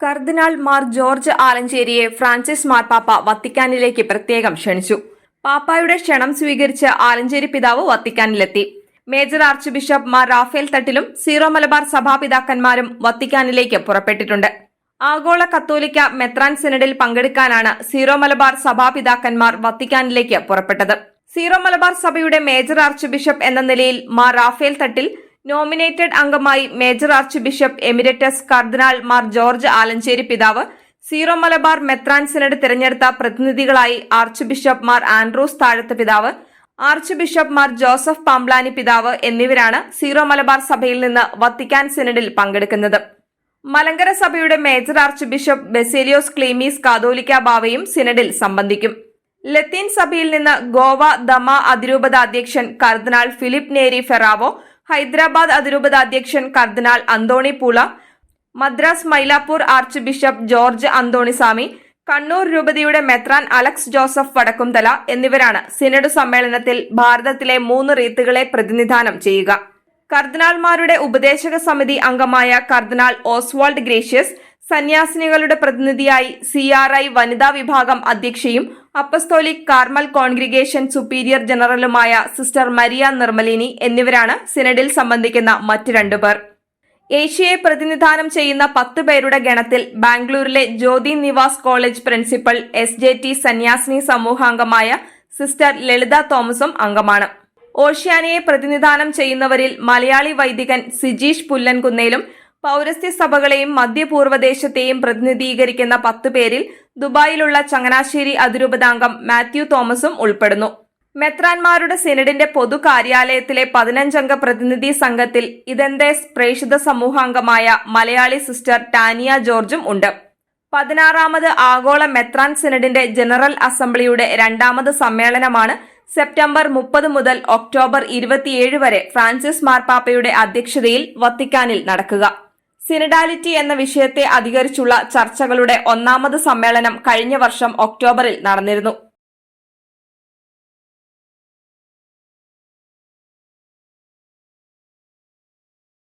കർദിനാൾ Mar George ആലഞ്ചേരിയെ Francis മാർപ്പാപ്പ വത്തിക്കാനിലേക്ക് പ്രത്യേകം ക്ഷണിച്ചു. പാപ്പായുടെ ക്ഷണം സ്വീകരിച്ച് ആലഞ്ചേരി പിതാവ് വത്തിക്കാനിലെത്തി. Major archbishop Mar Raphael തട്ടിലും സീറോ മലബാർ സഭാപിതാക്കന്മാരും വത്തിക്കാനിലേക്ക് പുറപ്പെട്ടിട്ടുണ്ട്. ആഗോള കത്തോലിക്ക മെത്രാൻ സിനഡിൽ പങ്കെടുക്കാനാണ് സീറോ മലബാർ സഭാപിതാക്കന്മാർ വത്തിക്കാനിലേക്ക് പുറപ്പെട്ടത്. സീറോ മലബാർ സഭയുടെ മേജർ ആർച്ച് ബിഷപ്പ് എന്ന നിലയിൽ മാർ റാഫേൽ തട്ടിൽ നോമിനേറ്റഡ് അംഗമായി മേജർ ആർച്ച് ബിഷപ്പ് എമിരറ്റസ് കർദിനാൾ മാർ ജോർജ് ആലഞ്ചേരി പിതാവ് സീറോ മലബാർ മെത്രാൻ സിനഡ് തിരഞ്ഞെടുത്ത പ്രതിനിധികളായി archbishop Mar Andrews Thazhath പിതാവ് archbishop Mar Joseph Pamplany പിതാവ് എന്നിവരാണ് സീറോ മലബാർ സഭയിൽ നിന്ന് വത്തിക്കാൻ സിനഡിൽ പങ്കെടുക്കുന്നത്. മലങ്കര സഭയുടെ major archbishop Baselios Cleemis കാതോലിക്ക ബാവയും സിനഡിൽ സംബന്ധിക്കും. ലത്തീൻ സഭയിൽ നിന്ന് ഗോവ ദമ അതിരൂപത അധ്യക്ഷൻ കർദിനാൾ ഫിലിപ്പ് നേരി ഫെറാവോ ഹൈദരാബാദ് അതിരൂപത അധ്യക്ഷൻ കർദിനാൾ Anthony Poola Madras Mylapore archbishop George Anthonysamy Kannur രൂപതയുടെ മെത്രാൻ അലക്സ് ജോസഫ് വടക്കുംതല എന്നിവരാണ് സിനഡ് സമ്മേളനത്തിൽ ഭാരതത്തിലെ മൂന്ന് റീത്തുകളെ പ്രതിനിധാനം ചെയ്യുക. കർദിനാൾമാരുടെ ഉപദേശക സമിതി അംഗമായ കർദിനാൾ ഓസ്വാൾഡ് ഗ്രേഷ്യസ് സന്യാസിനികളുടെ പ്രതിനിധിയായി സി ആർ ഐ വനിതാ വിഭാഗം അധ്യക്ഷയും അപ്പസ്തോലിക് കാർമൽ കോൺഗ്രിഗേഷൻ സുപ്പീരിയർ ജനറലുമായ സിസ്റ്റർ മരിയ നിർമ്മലിനി എന്നിവരാണ് സിനഡിൽ സംബന്ധിക്കുന്ന മറ്റ് രണ്ടുപേർ. ഏഷ്യയെ പ്രതിനിധാനം ചെയ്യുന്ന പത്ത് പേരുടെ ഗണത്തിൽ ബാംഗ്ലൂരിലെ Jyoti Nivas college principal S J T സന്യാസിനി സമൂഹാംഗമായ സിസ്റ്റർ ലളിത തോമസും അംഗമാണ്. ഓഷ്യാനയെ പ്രതിനിധാനം ചെയ്യുന്നവരിൽ മലയാളി വൈദികൻ സിജീഷ് പുല്ലൻകുന്നേലും പൗരസ്ത്യ സഭകളെയും മധ്യപൂർവദേശത്തെയും പ്രതിനിധീകരിക്കുന്ന പത്ത് പേരിൽ ദുബായിലുള്ള ചങ്ങനാശ്ശേരി അതിരൂപതാംഗം മാത്യു തോമസും ഉൾപ്പെടുന്നു. മെത്രാൻമാരുടെ സിനഡിന്റെ പൊതു കാര്യാലയത്തിലെ പതിനഞ്ചംഗ പ്രതിനിധി സംഘത്തിൽ ഇതെന്തേസ് പ്രേക്ഷിത സമൂഹാംഗമായ മലയാളി സിസ്റ്റർ ടാനിയ ജോർജും ഉണ്ട്. പതിനാറാമത് ആഗോള മെത്രാൻ സിനഡിന്റെ ജനറൽ അസംബ്ലിയുടെ രണ്ടാമത് സമ്മേളനമാണ് സെപ്റ്റംബർ മുപ്പത് മുതൽ ഒക്ടോബർ ഇരുപത്തിയേഴ് വരെ ഫ്രാൻസിസ് മാർപ്പാപ്പയുടെ അധ്യക്ഷതയിൽ വത്തിക്കാനിൽ നടക്കുക. സിനഡാലിറ്റി എന്ന വിഷയത്തെ അധികരിച്ചുള്ള ചർച്ചകളുടെ ഒന്നാമത് സമ്മേളനം കഴിഞ്ഞ വർഷം ഒക്ടോബറിൽ നടന്നിരുന്നു.